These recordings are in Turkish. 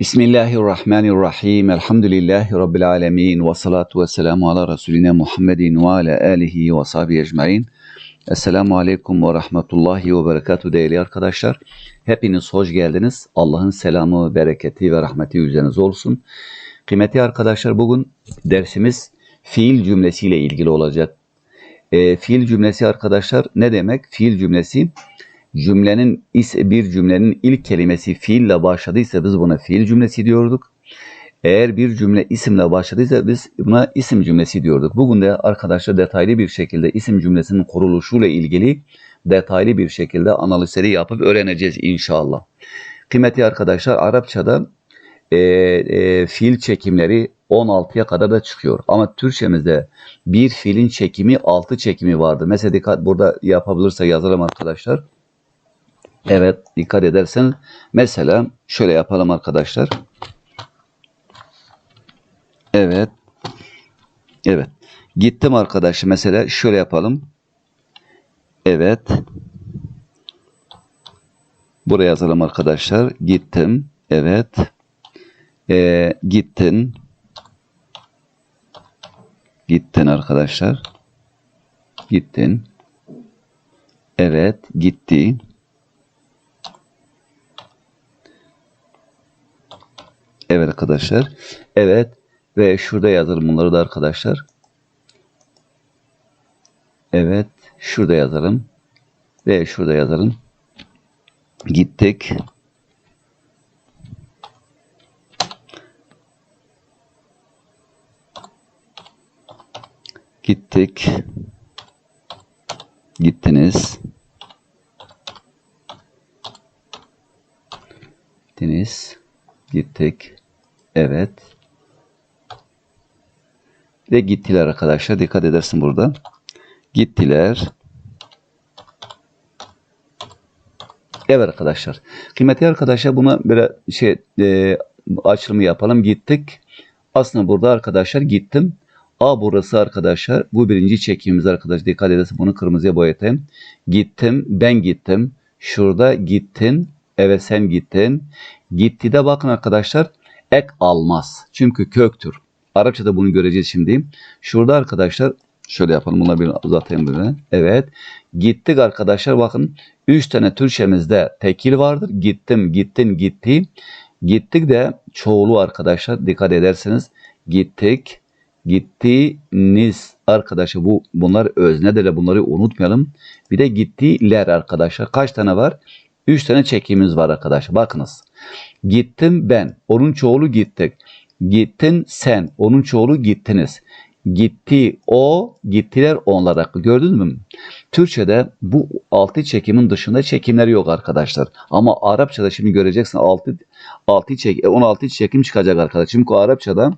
Bismillahirrahmanirrahim. Elhamdülillahi Rabbil alemin. Ve salatu ve selamu ala Resulina Muhammedin ve ala alihi ve sahbihi ecmain. Esselamu aleyküm ve rahmetullahi ve berekatuhu değerli arkadaşlar. Hepiniz hoş geldiniz. Allah'ın selamı, bereketi ve rahmeti üzerinize olsun. Kıymetli arkadaşlar bugün dersimiz fiil cümlesiyle ilgili olacak. E, fiil cümlesi arkadaşlar ne demek? Fiil cümlesi cümlenin bir cümlenin ilk kelimesi fiille başladıysa biz buna fiil cümlesi diyorduk. Eğer bir cümle isimle başladıysa biz buna isim cümlesi diyorduk. Bugün de arkadaşlar detaylı bir şekilde isim cümlesinin kuruluşuyla ilgili detaylı bir şekilde analizleri yapıp öğreneceğiz inşallah. Kıymetli arkadaşlar Arapçada e, e, fiil çekimleri 16'ya kadar da çıkıyor. Ama Türkçemizde bir fiilin çekimi 6 çekimi vardı. Mesela dikkat burada yapabilirse yazalım arkadaşlar. Evet dikkat edersen mesela şöyle yapalım arkadaşlar. Evet. Evet. Gittim arkadaşım mesela şöyle yapalım. Evet. Buraya yazalım arkadaşlar. Gittim. Evet. Ee, gittin. Gittin arkadaşlar. Gittin. Evet. Gitti. Evet arkadaşlar. Evet. Ve şurada yazalım bunları da arkadaşlar. Evet. Şurada yazalım. Ve şurada yazalım. Gittik. Gittik. Gittiniz. Gittiniz. Gittik. Evet. Ve gittiler arkadaşlar. Dikkat edersin burada. Gittiler. Evet arkadaşlar. Kıymetli arkadaşlar buna böyle şey e, açılımı yapalım. Gittik. Aslında burada arkadaşlar gittim. A burası arkadaşlar. Bu birinci çekimimiz arkadaşlar. Dikkat edersin bunu kırmızıya boyatayım. Gittim. Ben gittim. Şurada gittin. Evet sen gittin. Gitti de bakın arkadaşlar ek almaz. Çünkü köktür. Arapçada bunu göreceğiz şimdi. Şurada arkadaşlar şöyle yapalım. Bunları bir uzatayım böyle. Evet. Gittik arkadaşlar bakın. Üç tane Türkçemizde tekil vardır. Gittim, gittin, gitti. Gittik de çoğulu arkadaşlar. Dikkat ederseniz. Gittik, gittiniz arkadaşlar. Bu bunlar öznedir. Bunları unutmayalım. Bir de gittiler arkadaşlar. Kaç tane var? Üç tane çekimimiz var arkadaşlar. Bakınız. Gittim ben. Onun çoğulu gittik. Gittin sen. Onun çoğulu gittiniz. Gitti o, gittiler onlar. Gördünüz mü? Türkçe'de bu altı çekimin dışında çekimler yok arkadaşlar. Ama Arapçada şimdi göreceksin altı, altı çek, 16 çekim çıkacak arkadaşlar. Çünkü Arapçada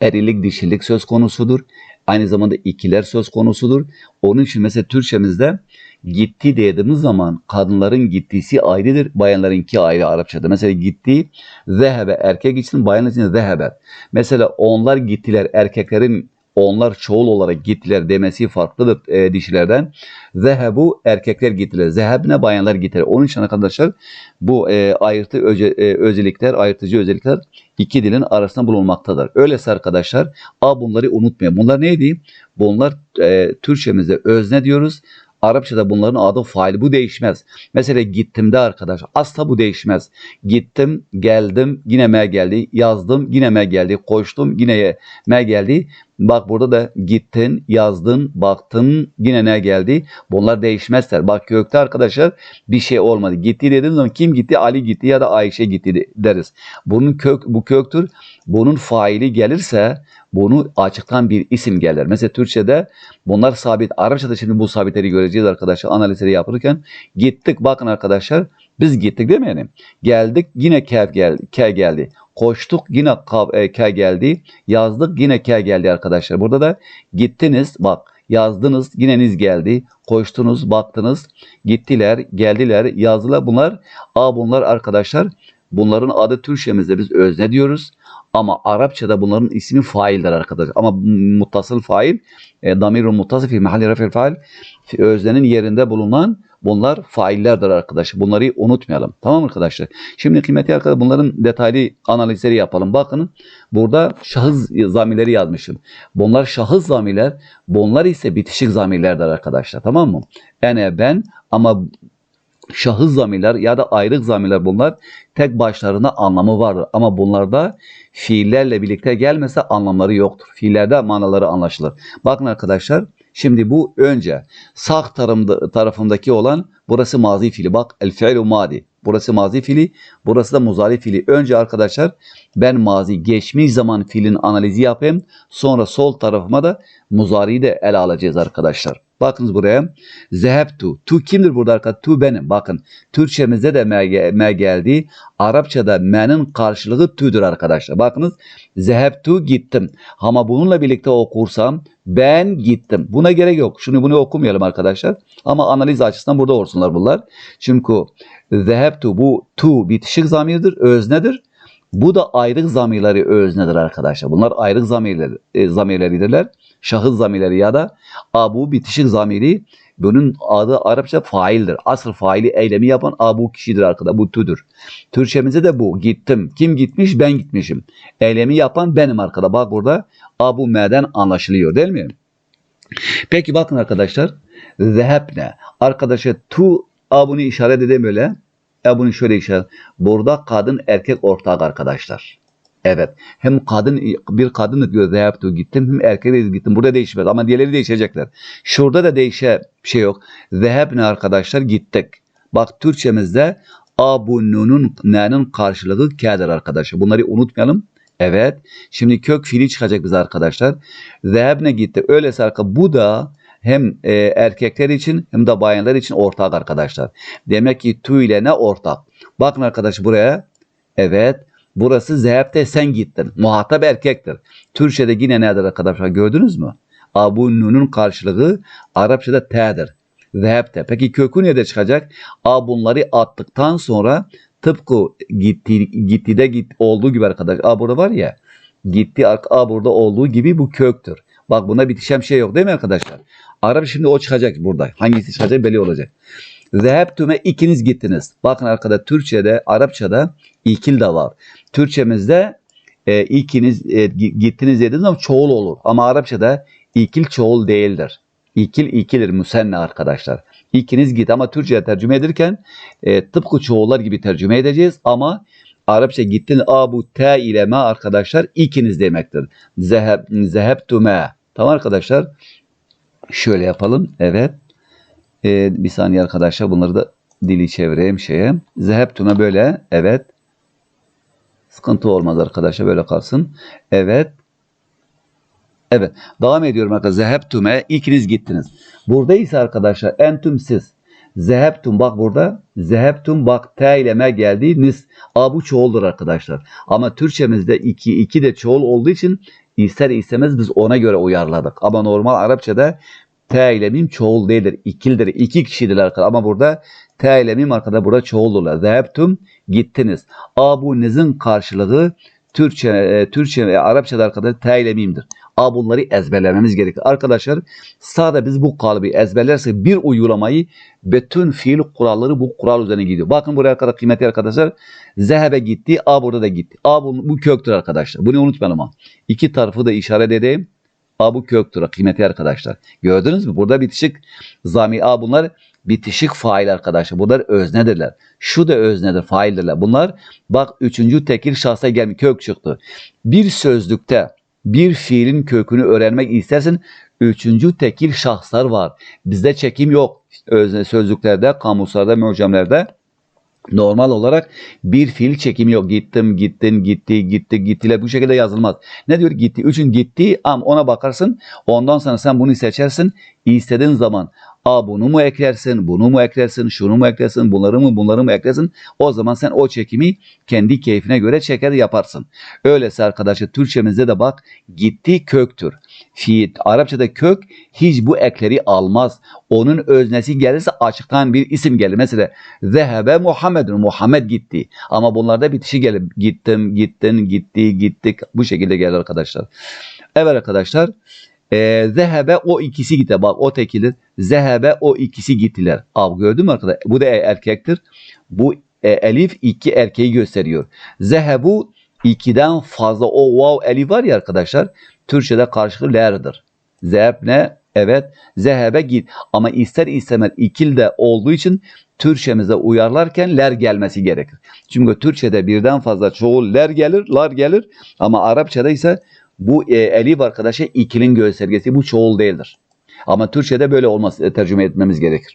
erilik dişilik söz konusudur. Aynı zamanda ikiler söz konusudur. Onun için mesela Türkçemizde gitti dediğimiz zaman kadınların gittisi ayrıdır, bayanlarınki ayrı Arapçada. Mesela gitti, zehebe erkek için, bayan için zehebe. Mesela onlar gittiler, erkeklerin onlar çoğul olarak gittiler demesi farklıdır e, dişilerden. Zehebu erkekler gittiler. Zehebne bayanlar gittiler. Onun için arkadaşlar bu e, ayırtı öce, e, özellikler, ayırtıcı özellikler iki dilin arasında bulunmaktadır. Öyleyse arkadaşlar a bunları unutmayın. Bunlar neydi? Bunlar e, Türkçemizde özne diyoruz. Arapçada bunların adı fail. Bu değişmez. Mesela gittim de arkadaş. Asla bu değişmez. Gittim, geldim, yine me geldi. Yazdım, yine me geldi. Koştum, yine me geldi. Bak burada da gittin, yazdın, baktın, yine ne geldi? Bunlar değişmezler. Bak kökte arkadaşlar bir şey olmadı. Gitti dediğimiz zaman kim gitti? Ali gitti ya da Ayşe gitti deriz. Bunun kök bu köktür. Bunun faili gelirse bunu açıktan bir isim gelir. Mesela Türkçe'de bunlar sabit. Arapçada şimdi bu sabitleri göreceğiz arkadaşlar analizleri yapırken. Gittik bakın arkadaşlar biz gittik yani? Geldik yine kev geldi. Ke geldi. Koştuk yine kav, e, ke geldi. Yazdık yine ke geldi arkadaşlar. Burada da gittiniz bak yazdınız yine niz geldi. Koştunuz baktınız gittiler geldiler yazdılar. Bunlar a bunlar arkadaşlar bunların adı Türkçemizde biz özne diyoruz. Ama Arapçada bunların ismi faildir arkadaşlar. Ama muttasıl fail, e, damirun muttasıl fi mahalli rafil fail, öznenin yerinde bulunan bunlar faillerdir arkadaşlar. Bunları unutmayalım. Tamam arkadaşlar? Şimdi kıymetli arkadaşlar bunların detaylı analizleri yapalım. Bakın burada şahıs zamirleri yazmışım. Bunlar şahıs zamirler. Bunlar ise bitişik zamirlerdir arkadaşlar. Tamam mı? Ene ben ama şahıs zamirler ya da ayrık zamirler bunlar tek başlarına anlamı vardır. Ama bunlarda fiillerle birlikte gelmese anlamları yoktur. Fiillerde manaları anlaşılır. Bakın arkadaşlar şimdi bu önce sağ tarafında, tarafındaki olan burası mazi fiili. Bak el fiilu madi. Burası mazi fiili. Burası da muzari fiili. Önce arkadaşlar ben mazi geçmiş zaman fiilin analizi yapayım. Sonra sol tarafıma da muzariyi de ele alacağız arkadaşlar. Bakınız buraya. Zehebtu. Tu kimdir burada arkadaşlar? Tu benim. Bakın Türkçemizde de me, ge- me geldi. Arapçada me'nin karşılığı tüdür arkadaşlar. Bakınız. Zehebtu gittim. Ama bununla birlikte okursam ben gittim. Buna gerek yok. Şunu bunu okumayalım arkadaşlar. Ama analiz açısından burada olsunlar bunlar. Çünkü zehebtu bu tu bitişik zamirdir, öznedir. Bu da ayrık zamirleri öznedir arkadaşlar. Bunlar ayrık zamirler, e, zamirleridirler. Şahıs zamirleri ya da abu bitişik zamiri bunun adı Arapça faildir. Asıl faili eylemi yapan abu kişidir arkadaşlar. Bu tüdür. Türkçemizde de bu. Gittim. Kim gitmiş? Ben gitmişim. Eylemi yapan benim arkada. Bak burada abu me'den anlaşılıyor değil mi? Peki bakın arkadaşlar. Zehebne. Arkadaşlar tu abunu işaret edeyim öyle. E bunu şöyle işaret. Burada kadın erkek ortak arkadaşlar. Evet. Hem kadın bir kadın diyor zehebtu gittim hem erkek de gittim. Burada değişmez ama diğerleri değişecekler. Şurada da değişe bir şey yok. Zehebne arkadaşlar gittik. Bak Türkçemizde abununun ne'nin karşılığı k'dir arkadaşlar. Bunları unutmayalım. Evet. Şimdi kök fiili çıkacak bize arkadaşlar. Zehebne gitti. Öyleyse arka bu da hem e, erkekler için hem de bayanlar için ortak arkadaşlar. Demek ki tu ile ne ortak? Bakın arkadaş buraya. Evet. Burası zehepte sen gittin. Muhatap erkektir. Türkçe'de yine nedir arkadaşlar gördünüz mü? Abu nunun karşılığı Arapçada t'dir. Zehepte. Peki kökü nerede çıkacak? A bunları attıktan sonra tıpkı gitti, gittide git, olduğu gibi arkadaş. A burada var ya gitti A burada olduğu gibi bu köktür. Bak buna bitişen şey yok değil mi arkadaşlar? Arap şimdi o çıkacak burada. Hangisi çıkacak belli olacak. Zehebtüme ikiniz gittiniz. Bakın arkada Türkçe'de, Arapça'da ikil de var. Türkçemizde e, ikiniz e, gi- gittiniz dediğiniz zaman çoğul olur. Ama Arapçada ikil çoğul değildir. İkil ikilir müsenne arkadaşlar. İkiniz git ama Türkçe'ye tercüme ederken e, tıpkı çoğullar gibi tercüme edeceğiz ama Arapça gittin abu te ile ma arkadaşlar ikiniz demektir. Zeheb, zehebtüme. Tamam arkadaşlar. Şöyle yapalım. Evet. Ee, bir saniye arkadaşlar bunları da dili çevireyim şeye. Zehebtüme böyle. Evet. Sıkıntı olmaz arkadaşlar böyle kalsın. Evet. Evet. Devam ediyorum arkadaşlar. Zehebtüme ikiniz gittiniz. Burada ise arkadaşlar entüm siz. Zehebtum bak burada. Zehebtum bak T ile me geldi. Nis. A bu çoğuldur arkadaşlar. Ama Türkçemizde iki, iki de çoğul olduğu için ister istemez biz ona göre uyarladık. Ama normal Arapçada T ile mim çoğul değildir. İkildir. İki kişidir arkadaşlar. Ama burada T ile mim arkada burada çoğuldurlar. Zehebtum gittiniz. A bu nizin karşılığı Türkçe, e, Türkçe ve Arapçada arkadaşlar T ile mimdir. A bunları ezberlememiz gerekir. Arkadaşlar sağda biz bu kalıbı ezberlersek bir uygulamayı bütün fiil kuralları bu kural üzerine gidiyor. Bakın buraya kadar kıymetli arkadaşlar. Zehebe gitti. A burada da gitti. A bu, bu köktür arkadaşlar. Bunu unutmayalım ha. İki tarafı da işaret edeyim. A bu köktür kıymetli arkadaşlar. Gördünüz mü? Burada bitişik zamir. A bunlar bitişik fail arkadaşlar. Bunlar öznedirler. Şu da öznedir, faildirler. Bunlar bak üçüncü tekil şahsa gelmiş kök çıktı. Bir sözlükte bir fiilin kökünü öğrenmek istersen üçüncü tekil şahslar var. Bizde çekim yok. Özne sözlüklerde, kamuslarda, mucamlarda normal olarak bir fiil çekimi yok. Gittim, gittin, gitti, gitti, gittiler bu şekilde yazılmaz. Ne diyor? Gitti. Üçün gitti am ona bakarsın. Ondan sonra sen bunu seçersin. İstediğin zaman A bunu mu eklersin, bunu mu eklersin, şunu mu eklersin, bunları mı, bunları mı eklersin? O zaman sen o çekimi kendi keyfine göre çeker yaparsın. Öyleyse arkadaşlar Türkçemizde de bak gitti köktür. Fiil. Arapçada kök hiç bu ekleri almaz. Onun öznesi gelirse açıktan bir isim gelir. Mesela zehebe Muhammedun. Muhammed gitti. Ama bunlarda bitişi gelir. Gittim, gittin, gitti, gittik. Bu şekilde gelir arkadaşlar. Evet arkadaşlar. E, zehebe o ikisi gitti. Bak o tekilir. Zehebe o ikisi gittiler. Abi gördün mü arkadaşlar? Bu da erkektir. Bu e, elif iki erkeği gösteriyor. Zehebu ikiden fazla o vav elif var ya arkadaşlar. Türkçede karşılığı lerdir. Zeheb ne? Evet. Zehebe git. Ama ister istemez ikil de olduğu için Türkçemize uyarlarken ler gelmesi gerekir. Çünkü Türkçede birden fazla çoğul ler gelir, lar gelir. Ama Arapçada ise bu e, elif arkadaşa ikilin göstergesi. Bu çoğul değildir. Ama Türkçede böyle olmaz. e, Tercüme etmemiz gerekir.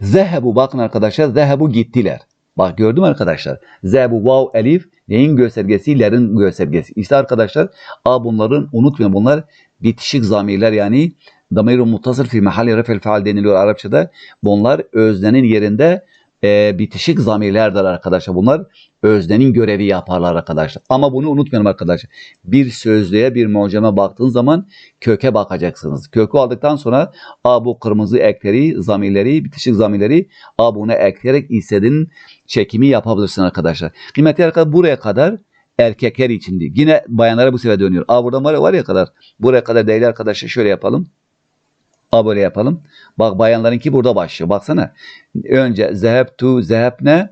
Zehebu bakın arkadaşlar zehebu gittiler. Bak gördüm arkadaşlar. Zehebu vav elif neyin göstergesi? Lerin göstergesi. İşte arkadaşlar a bunların unutmayın bunlar bitişik zamirler yani damir-i muttasır fi mahalli refel faal deniliyor Arapçada. Bunlar öznenin yerinde e, bitişik zamirlerdir arkadaşlar. Bunlar öznenin görevi yaparlar arkadaşlar. Ama bunu unutmayalım arkadaşlar. Bir sözlüğe bir muceme baktığın zaman köke bakacaksınız. Kökü aldıktan sonra a bu kırmızı ekleri, zamirleri, bitişik zamirleri a buna ekleyerek istediğin çekimi yapabilirsin arkadaşlar. Kıymetli arkadaşlar buraya kadar erkekler içindi. Yine bayanlara bu sefer dönüyor. A burada var ya, var ya kadar. Buraya kadar değerli arkadaşlar şöyle yapalım. A böyle yapalım. Bak bayanlarınki burada başlıyor. Baksana. Önce zehebtu, zehebne.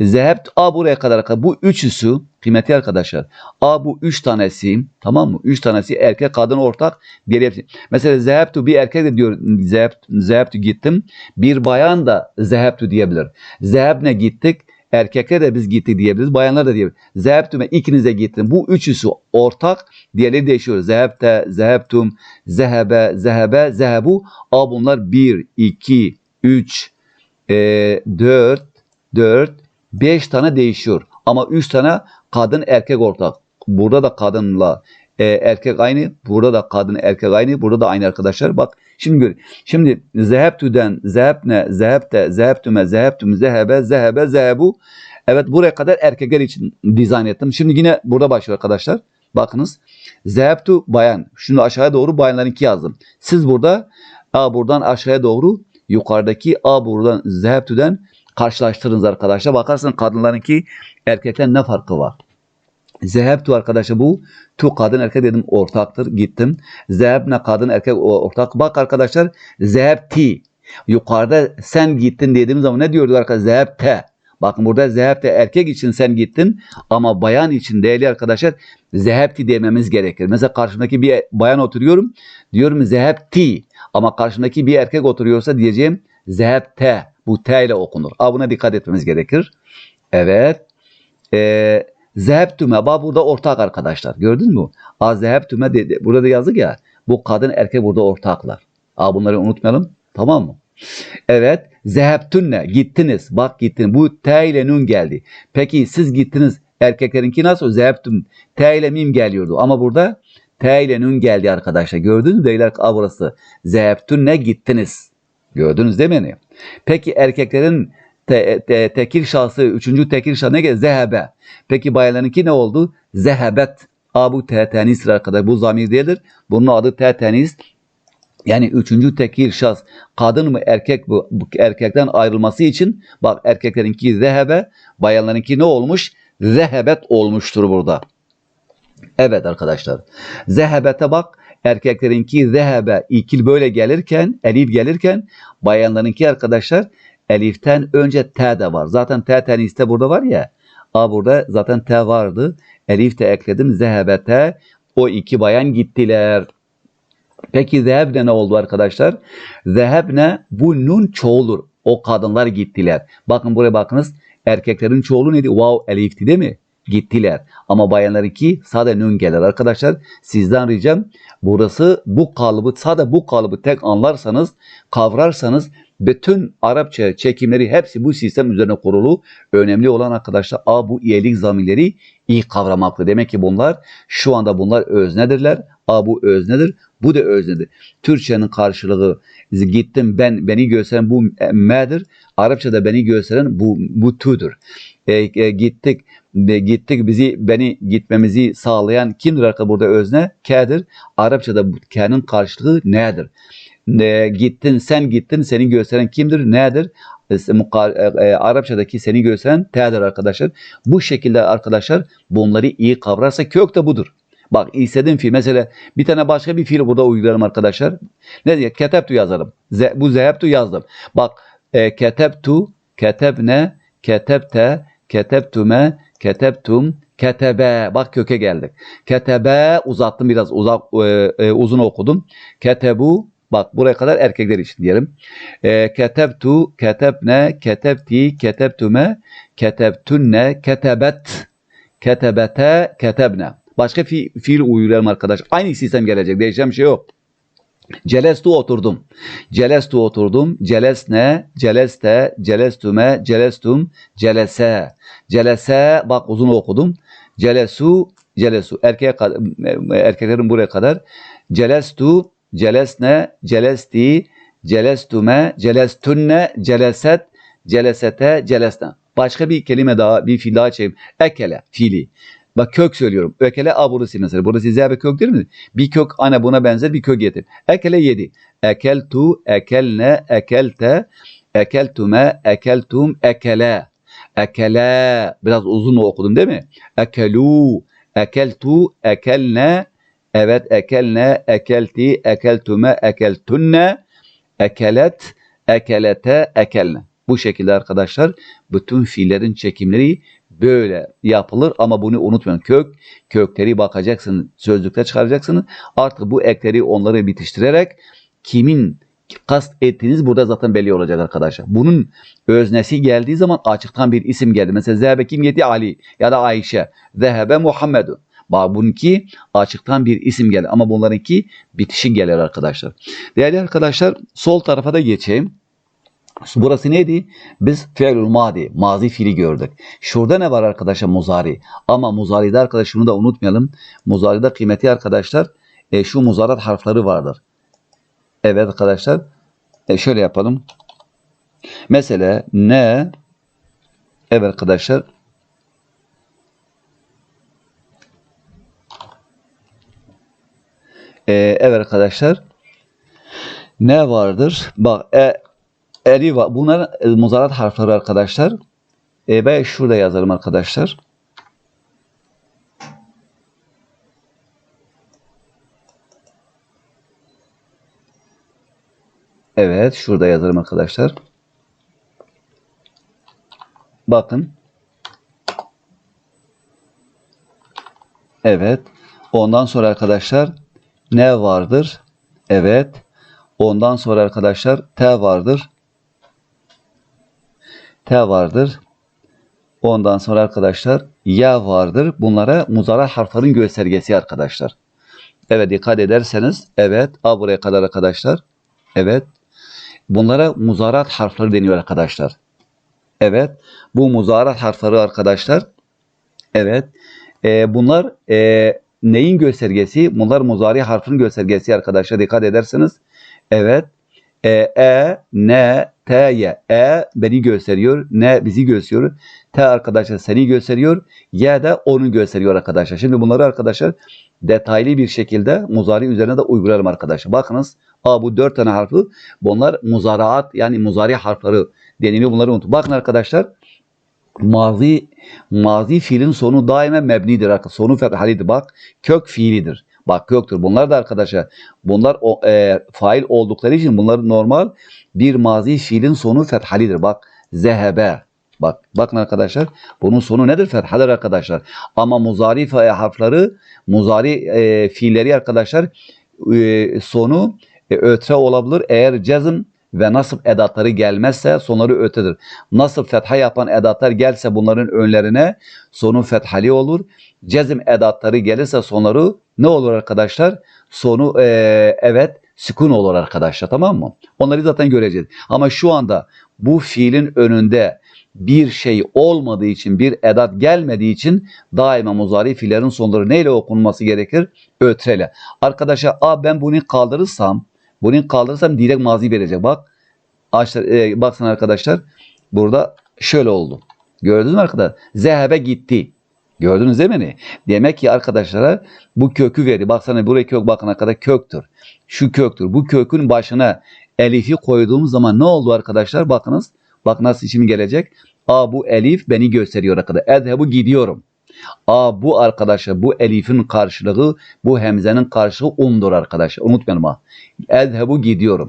Zehebt A buraya kadar. Bu üçüsü kıymetli arkadaşlar. A bu üç tanesi tamam mı? Üç tanesi erkek kadın ortak. Bir hepsi. Mesela zehebtu bir erkek de diyor zehebt, zehebtu gittim. Bir bayan da zehebtu diyebilir. Zehebne gittik. Erkekler de biz gittik diyebiliriz. Bayanlar da diyebilir. Zehebtüme ikinize gittim. Bu üçüsü ortak. Diğerleri değişiyor. Zehebte, zehebtum, zehebe, zehebe, zehebu. A bunlar 1, 2, 3, 4, 4, 5 tane değişiyor. Ama 3 tane kadın erkek ortak. Burada da kadınla e, erkek aynı. Burada da kadın erkek aynı. Burada da aynı arkadaşlar. Bak şimdi gör. Şimdi zehebtüden zehebne, zehebte, zehebtüme, zehebtüm, zehebe, zehebe, zehebu. Evet buraya kadar erkekler için dizayn ettim. Şimdi yine burada başlıyor arkadaşlar. Bakınız. Zehebtu bayan. Şunu aşağıya doğru bayanlarınki yazdım. Siz burada A buradan aşağıya doğru yukarıdaki A buradan zehebtüden karşılaştırınız arkadaşlar. Bakarsın kadınlarınki erkekten ne farkı var. Zehebtu arkadaşlar bu. Tu kadın erkek dedim ortaktır. Gittim. Zehebne kadın erkek ortak. Bak arkadaşlar zehebti. Yukarıda sen gittin dediğim zaman ne diyordu arkadaşlar? Zehebte. Bakın burada zehebte erkek için sen gittin ama bayan için değerli arkadaşlar zehebti dememiz gerekir. Mesela karşımdaki bir bayan oturuyorum diyorum zehebti ama karşımdaki bir erkek oturuyorsa diyeceğim zehebte. Bu T ile okunur. A buna dikkat etmemiz gerekir. Evet. Ee, zehebtüme bak burada ortak arkadaşlar. Gördün mü? A zehebtüme dedi. Burada da yazık ya. Bu kadın erkek burada ortaklar. A bunları unutmayalım. Tamam mı? Evet. Zehebtünne gittiniz. Bak gittin. Bu T ile nun geldi. Peki siz gittiniz. Erkeklerinki nasıl? Zehebtüm. T ile mim geliyordu. Ama burada T ile nun geldi arkadaşlar. Gördünüz mü? Beyler A burası. Zehebtünne gittiniz. Gördünüz değil mi? Peki erkeklerin te, te- tekil şahsı, üçüncü tekil şahsı ne geldi? Zehebe. Peki bayanlarınki ne oldu? Zehebet. A bu arkadaşlar. Bu zamir değildir. Bunun adı te tenis. Yani üçüncü tekil şahs kadın mı erkek bu, bu erkekten ayrılması için bak erkeklerinki zehebe bayanlarınki ne olmuş? Zehebet olmuştur burada. Evet arkadaşlar. Zehebete bak erkeklerinki zehebe ikil böyle gelirken elif gelirken bayanlarınki arkadaşlar eliften önce t de var. Zaten t teniste burada var ya. A burada zaten t vardı. Elif de ekledim. Zehebete o iki bayan gittiler. Peki zehebne ne oldu arkadaşlar? Zehebne bu nun çoğulur. O kadınlar gittiler. Bakın buraya bakınız. Erkeklerin çoğulu neydi? Vav elifti değil mi? Gittiler. Ama bayanlarınki sade nun gelir. Arkadaşlar sizden ricam burası bu kalıbı sade bu kalıbı tek anlarsanız kavrarsanız bütün Arapça çekimleri hepsi bu sistem üzerine kurulu. Önemli olan arkadaşlar A bu iyilik zamirleri iyi kavramaklı. Demek ki bunlar şu anda bunlar öznedirler. A bu öznedir. Bu da öznedir. Türkçenin karşılığı gittim ben beni gösteren bu me'dir. Arapçada beni gösteren bu bu tu'dur. E, e, gittik ve gittik bizi beni gitmemizi sağlayan kimdir arkadaşlar burada özne? K'dir. Arapçada K'nin karşılığı nedir? E, gittin sen gittin seni gösteren kimdir? Nedir? E, e, e, Arapçadaki seni gösteren T'dir arkadaşlar. Bu şekilde arkadaşlar bunları iyi kavrarsa kök de budur. Bak istediğim fiil mesela bir tane başka bir fiil burada uygularım arkadaşlar. Ne diye? Ketebtu yazarım. Ze, bu zehebtu yazdım. Bak e, ketebtu, ketebne, ketebte, ketebtume, ketebtum, ketebe. Bak köke geldik. Ketebe uzattım biraz uzak e, e, uzun okudum. Ketebu bak buraya kadar erkekler için diyelim. E, ketebtu, ketebne, ketebti, ketebtume, ketebtunne, ketebet, ketebete, ketebne. Başka fi, fiil uygulayalım arkadaş. Aynı sistem gelecek. Değişen bir şey yok. Celestu oturdum. Celestu oturdum. Celesne, celeste, celestüme, celestum, celese. Celese bak uzun okudum. Celesu, celesu. Erkeğe, kad- erkeklerin buraya kadar. Celestu, celesne, celesti, celestüme, celestunne, celeset, celesete, celesne. Başka bir kelime daha, bir fiil daha çekeyim. Ekele, fiili. Bak kök söylüyorum. Ekele a burası mesela. Burası zebe kök değil mi? Bir kök ana buna benzer bir kök getir. Ekele yedi. Ekeltu, ekelne, ekelte, ekeltume, ekeltum, ekele. Ekele. Biraz uzun okudum değil mi? Ekelu, ekeltu, ekelne. Evet ekelne, ekelti, ekeltume, ekeltunne, ekelet, ekelete, ekelne. Bu şekilde arkadaşlar bütün fiillerin çekimleri böyle yapılır ama bunu unutmayın. Kök, kökleri bakacaksın, sözlükte çıkaracaksın. Artık bu ekleri onları bitiştirerek kimin kast ettiğiniz burada zaten belli olacak arkadaşlar. Bunun öznesi geldiği zaman açıktan bir isim geldi. Mesela zehebe kim yedi? Ali ya da Ayşe. Zehebe Muhammedun. Bak bununki açıktan bir isim gelir ama bunlarınki bitişik gelir arkadaşlar. Değerli arkadaşlar sol tarafa da geçeyim. Burası neydi? Biz fiilül madi, mazi fiili gördük. Şurada ne var arkadaşlar? Muzari. Ama muzaride arkadaşlar şunu da unutmayalım. Muzaride kıymeti arkadaşlar e, şu muzarat harfleri vardır. Evet arkadaşlar. E, şöyle yapalım. Mesela ne? Evet arkadaşlar. E, evet arkadaşlar. Ne vardır? Bak e, eri var. Bunlar e, muzarat harfleri arkadaşlar. E, ben şurada yazarım arkadaşlar. Evet, şurada yazarım arkadaşlar. Bakın. Evet. Ondan sonra arkadaşlar ne vardır? Evet. Ondan sonra arkadaşlar T vardır. T vardır. Ondan sonra arkadaşlar ya vardır. Bunlara muzara harflerin göstergesi arkadaşlar. Evet dikkat ederseniz evet A buraya kadar arkadaşlar. Evet. Bunlara muzarat harfleri deniyor arkadaşlar. Evet. Bu muzarat harfleri arkadaşlar. Evet. Ee, bunlar e, neyin göstergesi? Bunlar muzari harfin göstergesi arkadaşlar. Dikkat ederseniz. Evet. E, e, ne, T, Y. E beni gösteriyor. Ne bizi gösteriyor. T arkadaşlar seni gösteriyor. Y de onu gösteriyor arkadaşlar. Şimdi bunları arkadaşlar detaylı bir şekilde muzari üzerine de uygularım arkadaşlar. Bakınız. A bu dört tane harfi. Bunlar muzaraat yani muzari harfleri deniliyor. Bunları unutun. Bakın arkadaşlar. Mazi mazi fiilin sonu daima mebnidir. Sonu fethalidir. Bak kök fiilidir. Bak köktür. Bunlar da arkadaşlar bunlar o, e, fail oldukları için bunlar normal bir mazi fiilin sonu fethalidir. Bak zehebe. Bak bakın arkadaşlar bunun sonu nedir? Fethadır arkadaşlar. Ama muzari fa- harfleri muzari e, fiilleri arkadaşlar e, sonu e, ötre olabilir. Eğer cezm ve nasıl edatları gelmezse sonları ötedir. Nasıl fetha yapan edatlar gelse bunların önlerine sonu fethali olur. Cezm edatları gelirse sonları ne olur arkadaşlar? Sonu e, evet sükun olur arkadaşlar tamam mı? Onları zaten göreceğiz. Ama şu anda bu fiilin önünde bir şey olmadığı için, bir edat gelmediği için daima muzari fiillerin sonları neyle okunması gerekir? Ötreyle. Arkadaşlar a ben bunu kaldırırsam, bunu kaldırırsam direkt mazi verecek. Bak, Açlar, e, baksana arkadaşlar. Burada şöyle oldu. Gördünüz mü arkadaşlar? Zehebe gitti. Gördünüz değil mi? Demek ki arkadaşlara bu kökü verdi. Baksana buraya kök bakana kadar köktür. Şu köktür. Bu kökün başına elifi koyduğumuz zaman ne oldu arkadaşlar? Bakınız. Bak nasıl şimdi gelecek. A bu elif beni gösteriyor arkadaşlar. Edhebu gidiyorum. A bu arkadaşlar bu elifin karşılığı bu hemzenin karşılığı umdur arkadaşlar. Unutmayalım ha. Edhebu gidiyorum.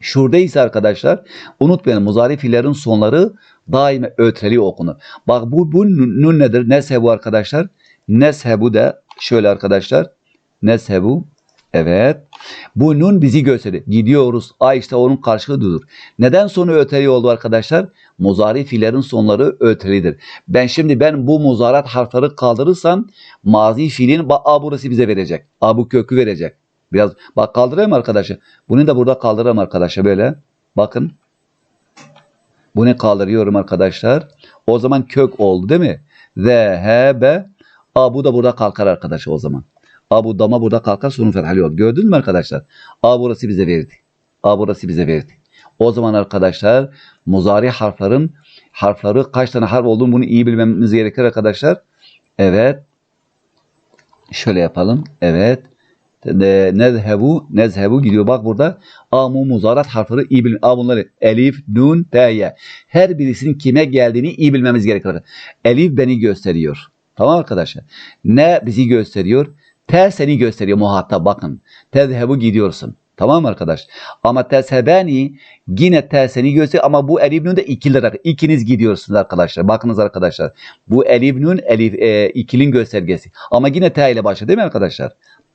Şurada arkadaşlar unutmayalım muzari fiillerin sonları daima ötreli okunur. Bak bu, bu nun nedir? Neshebu arkadaşlar. Neshebu da şöyle arkadaşlar. Neshebu Evet. Bu nun bizi gösterir. Gidiyoruz. A işte onun karşılığıdır. Neden sonu öteli oldu arkadaşlar? Muzari fiillerin sonları ötelidir. Ben şimdi ben bu muzarat harfleri kaldırırsam mazi fiilin A burası bize verecek. A bu kökü verecek. Biraz bak kaldırayım arkadaşlar. Bunu da burada kaldırayım arkadaşlar böyle. Bakın. Bunu kaldırıyorum arkadaşlar. O zaman kök oldu değil mi? Zehebe. A bu da burada kalkar arkadaşlar o zaman. A bu dama burada kalkar sonun fethali oldu. Gördünüz mü arkadaşlar? A burası bize verdi. A burası bize verdi. O zaman arkadaşlar muzari harflerin harfleri kaç tane harf olduğunu bunu iyi bilmemiz gerekir arkadaşlar. Evet. Şöyle yapalım. Evet. Nezhebu, nezhebu gidiyor. Bak burada amu muzarat harfleri iyi bilin. A bunları elif, nun, t'ye. Her birisinin kime geldiğini iyi bilmemiz gerekir. Elif beni gösteriyor. Tamam arkadaşlar. Ne bizi gösteriyor? Te seni gösteriyor muhatap bakın. Tezhebu gidiyorsun. Tamam mı arkadaş? Ama tezhebeni yine te seni gösteriyor ama bu elif nun da ikili. İkiniz gidiyorsunuz arkadaşlar. Bakınız arkadaşlar. Bu elif nun elif e, ikilin göstergesi. Ama yine te ile başlıyor değil mi arkadaşlar?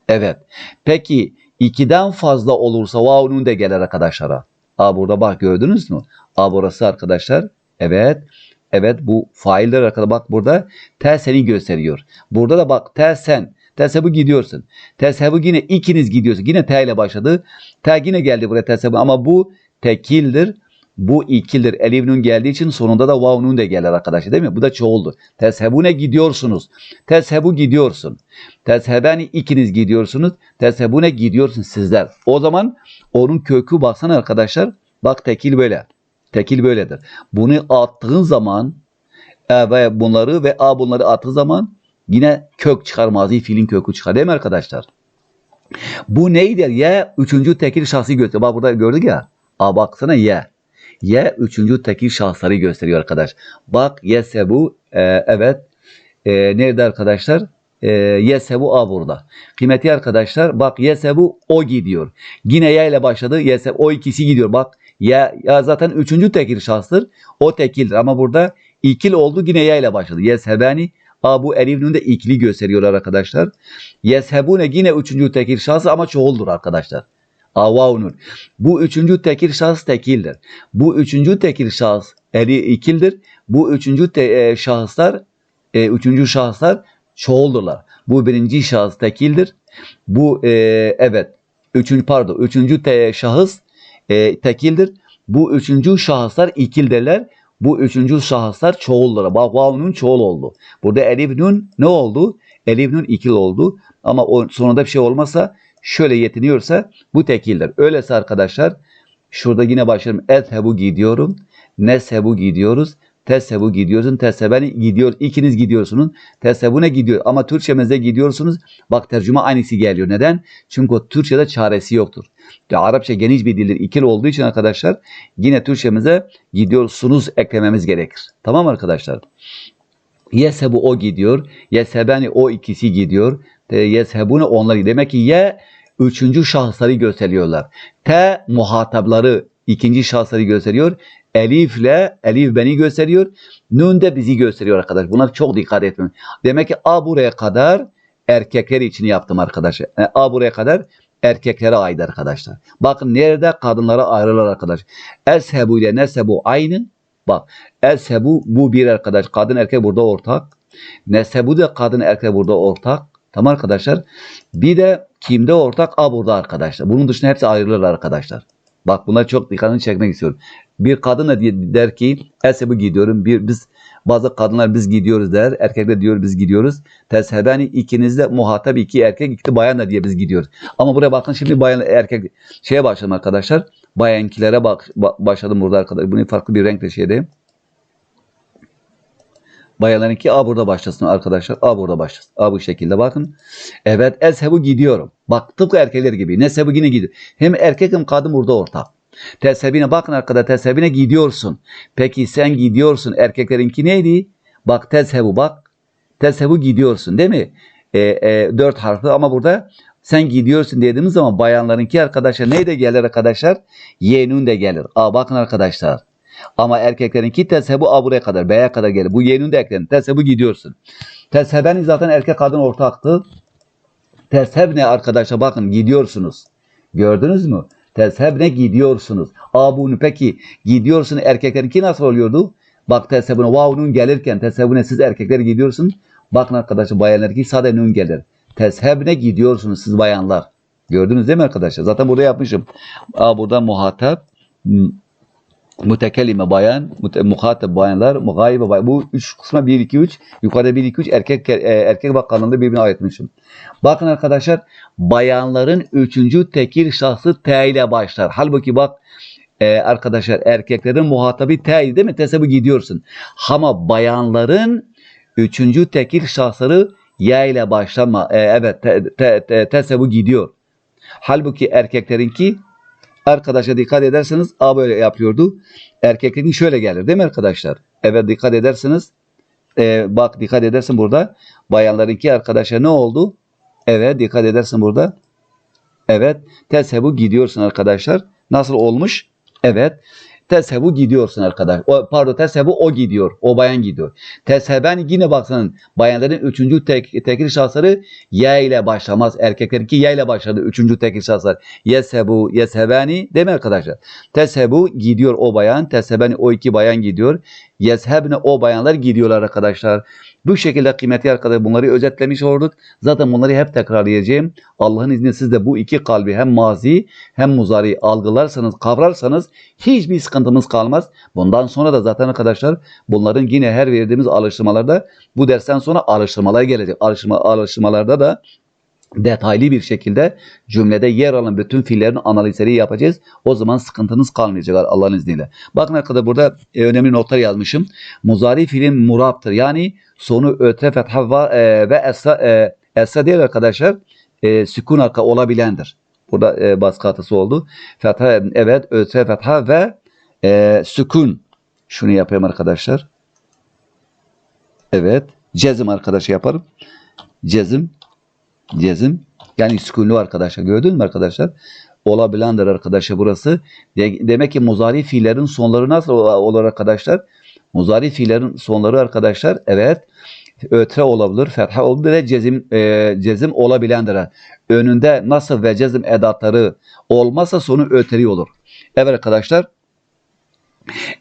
Evet. Peki ikiden fazla olursa vav nun de gelir arkadaşlara. A burada bak gördünüz mü? A burası arkadaşlar. Evet. Evet bu failler arkadaşlar bak burada te seni gösteriyor. Burada da bak te sen. Tesebu gidiyorsun. Tesebu yine ikiniz gidiyorsun. Yine te ile başladı. Te yine geldi buraya tesebu ama bu tekildir. Bu ikildir. Elif nun geldiği için sonunda da vav nun de gelir arkadaşlar değil mi? Bu da çoğuldu. Teshebune gidiyorsunuz. Teshebu gidiyorsun. Teshebeni ikiniz gidiyorsunuz. Teshebune gidiyorsun sizler. O zaman onun kökü baksana arkadaşlar. Bak tekil böyle. Tekil böyledir. Bunu attığın zaman e, ve bunları ve a bunları attığı zaman yine kök çıkar. Mazi fiilin kökü çıkar değil mi arkadaşlar? Bu neydir? Ya üçüncü tekil şahsı gösteriyor. Bak burada gördük ya. A baksana ya. Ya üçüncü tekil şahsları gösteriyor arkadaş. Bak yesebu e, evet. E, nerede arkadaşlar? E, yesebu A burada. Kıymeti arkadaşlar bak yesebu o gidiyor. Yine ya ile başladı. Yesebu o ikisi gidiyor. Bak ya, ya zaten üçüncü tekil şahstır. O tekildir ama burada ikil oldu yine ya ile başladı. Yeshebani A bu elif da ikili gösteriyorlar arkadaşlar. Yeshebune yine üçüncü tekil şahsı ama çoğuldur arkadaşlar. Avavnun. Bu üçüncü tekil şahıs tekildir. Bu üçüncü tekil şahıs eli ikildir. Bu üçüncü te, e, şahıslar e, üçüncü şahıslar çoğuldurlar. Bu birinci şahıs tekildir. Bu e, evet üçüncü pardon üçüncü te, şahıs e, tekildir. Bu üçüncü şahıslar ikildirler. Bu üçüncü şahıslar çoğullara. Bak vavnun çoğul oldu. Burada elif nun ne oldu? Elif nun ikil oldu. Ama o sonunda bir şey olmazsa şöyle yetiniyorsa bu tekildir. Öyleyse arkadaşlar şurada yine başlarım. Ethebu gidiyorum. Neshebu gidiyoruz. Teshebu gidiyorsun. Teshebeni gidiyor. İkiniz gidiyorsunuz. Teshebune gidiyor. Ama Türkçemizde gidiyorsunuz. Bak tercüme aynısı geliyor. Neden? Çünkü o Türkçede çaresi yoktur. Ya Arapça geniş bir dildir. İkili olduğu için arkadaşlar yine Türkçemize gidiyorsunuz eklememiz gerekir. Tamam arkadaşlar? Yesebu o gidiyor. Yesebeni o ikisi gidiyor. Yeshebune onlar. Demek ki ye üçüncü şahısları gösteriyorlar. Te muhatapları ikinci şahısları gösteriyor. Elifle elif beni gösteriyor. Nun de bizi gösteriyor arkadaş. Buna çok dikkat etmem. Demek ki A buraya kadar erkekler için yaptım arkadaşlar. E, A buraya kadar erkeklere ait arkadaşlar. Bakın nerede kadınlara ayrılır arkadaş. Eshebu ile nesebu aynı. Bak eshebu bu bir arkadaş. Kadın erkek burada ortak. Nesebu da kadın erkek burada ortak. Tamam arkadaşlar. Bir de kimde ortak? A burada arkadaşlar. Bunun dışında hepsi ayrılır arkadaşlar. Bak buna çok dikkatini çekmek istiyorum. Bir kadın da der ki esebu gidiyorum. Bir biz bazı kadınlar biz gidiyoruz der. Erkekler diyor biz gidiyoruz. Teshebeni ikiniz de muhatap iki erkek iki bayan da diye biz gidiyoruz. Ama buraya bakın şimdi bayan erkek şeye başladım arkadaşlar. Bayankilere bak ba- başladım burada arkadaşlar. Bunu farklı bir renkle şeyde. Bayanlarınki A burada başlasın arkadaşlar. A burada başlasın. A bu şekilde bakın. Evet eshebu gidiyorum. Bak tıpkı erkekler gibi. Nesebu yine gidiyor. Hem erkek hem kadın burada ortak. Tesebine bakın arkada tesebine gidiyorsun. Peki sen gidiyorsun. Erkeklerinki neydi? Bak teshebu bak. Teshebu gidiyorsun değil mi? E, e, dört harfli ama burada sen gidiyorsun dediğimiz zaman bayanlarınki arkadaşlar neyde gelir arkadaşlar? Yenun de gelir. Aa bakın arkadaşlar. Ama erkeklerinki teshebu A buraya kadar, B'ye kadar gelir. Bu yenun de eklenir. Teshebu gidiyorsun. Tesheben zaten erkek kadın ortaktı. Tesheb ne arkadaşlar bakın gidiyorsunuz. Gördünüz mü? Tesheb ne gidiyorsunuz. A bunu peki gidiyorsun erkeklerinki nasıl oluyordu? Bak teshebune vavunun gelirken teshebune siz erkekler gidiyorsun. Bakın arkadaşlar bayanlarki sade nun gelir. Teshebne gidiyorsunuz siz bayanlar. Gördünüz değil mi arkadaşlar? Zaten burada yapmışım. A burada muhatap m- mütekellime bayan, mute, muhatap bayanlar, mugayibe bayan. Bu üç kısma 1, 2, 3. Yukarıda 1, 2, 3 erkek, e, erkek bak kanalında birbirine ayırtmışım. Bakın arkadaşlar bayanların üçüncü tekil şahsı T ile başlar. Halbuki bak e, arkadaşlar erkeklerin muhatabı T değil mi? Tesebu gidiyorsun. Ama bayanların üçüncü tekil şahsları Y ile başlama. E, evet te, te, te, tesebu gidiyor. Halbuki erkeklerinki arkadaşa dikkat ederseniz A böyle yapıyordu. Erkeklerin şöyle gelir değil mi arkadaşlar? Evet dikkat ederseniz e, bak dikkat edersin burada bayanlarınki arkadaşa ne oldu? Evet dikkat edersin burada. Evet teshebu gidiyorsun arkadaşlar. Nasıl olmuş? Evet. Teshebu gidiyorsun arkadaş. O, pardon teshebu o gidiyor. O bayan gidiyor. Tesheben yine baksanın bayanların üçüncü tek, tekil şahsları Y ile başlamaz. Erkeklerinki Y ile başladı. Üçüncü tekil şahslar. Yeshebu, yeshebeni değil mi arkadaşlar? Teshebu gidiyor o bayan. Teshebeni o iki bayan gidiyor. Yeshebne o bayanlar gidiyorlar arkadaşlar. Bu şekilde kıymetli arkadaşlar bunları özetlemiş olduk. Zaten bunları hep tekrarlayacağım. Allah'ın izniyle siz de bu iki kalbi hem mazi hem muzari algılarsanız, kavrarsanız hiçbir sıkıntımız kalmaz. Bundan sonra da zaten arkadaşlar bunların yine her verdiğimiz alıştırmalarda bu dersten sonra alıştırmalar gelecek. Alıştırma, alıştırmalarda da detaylı bir şekilde cümlede yer alan bütün fiillerin analizleri yapacağız. O zaman sıkıntınız kalmayacak Allah'ın izniyle. Bakın arkadaşlar burada e, önemli notlar yazmışım. Muzari fiilin muraptır. Yani sonu ötre fetha ve, e, ve esra, esra değil arkadaşlar. E, sükun arka olabilendir. Burada e, baskı hatası oldu. Fetha evet ötre fetha ve e, sükun. Şunu yapayım arkadaşlar. Evet. Cezim arkadaşı yaparım. Cezim cezim yani sükunlu arkadaşlar gördün mü arkadaşlar? Olabilendir arkadaşlar burası. De- demek ki muzari fiillerin sonları nasıl olur arkadaşlar? Muzari fiillerin sonları arkadaşlar evet ötre olabilir, fetha olabilir ve cezim, e, cezim olabilendir. Önünde nasıl ve cezim edatları olmazsa sonu öteri olur. Evet arkadaşlar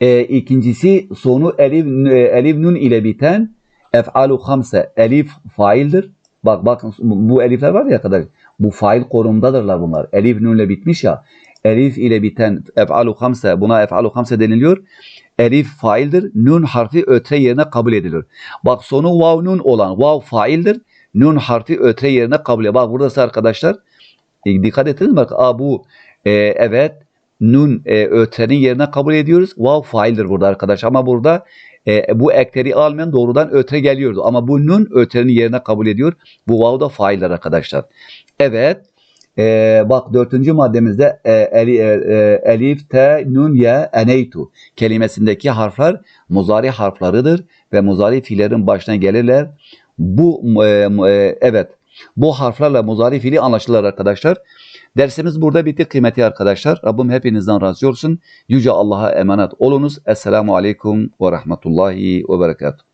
e, ikincisi sonu elif, e, elif nun ile biten ef'alu hamse elif faildir. Bak bakın bu elifler var ya kadar bu fail konumdadırlar bunlar. Elif nun ile bitmiş ya. Elif ile biten ef'alu hamse buna ef'alu hamse deniliyor. Elif faildir. Nun harfi ötre yerine kabul edilir. Bak sonu vav nun olan vav faildir. Nun harfi ötre yerine kabul edilir. Bak buradası arkadaşlar. E, dikkat ettiniz mi? Bak, Aa, bu e, evet nun e, ötrenin yerine kabul ediyoruz. Vav faildir burada arkadaş. Ama burada e, bu ekleri almayan doğrudan ötre geliyordu. Ama bu nun ötrenin yerine kabul ediyor. Bu vav da faildir arkadaşlar. Evet. E, bak dördüncü maddemizde e, eli, e, e, elif, te, nun, ye, eneytu kelimesindeki harfler muzari harflarıdır ve muzari fiillerin başına gelirler. Bu e, e, evet bu harflerle muzari fiili anlaşılır arkadaşlar. Dersimiz burada bitti kıymetli arkadaşlar. Rabbim hepinizden razı olsun. Yüce Allah'a emanet olunuz. Esselamu Aleyküm ve Rahmetullahi ve Berekatuhu.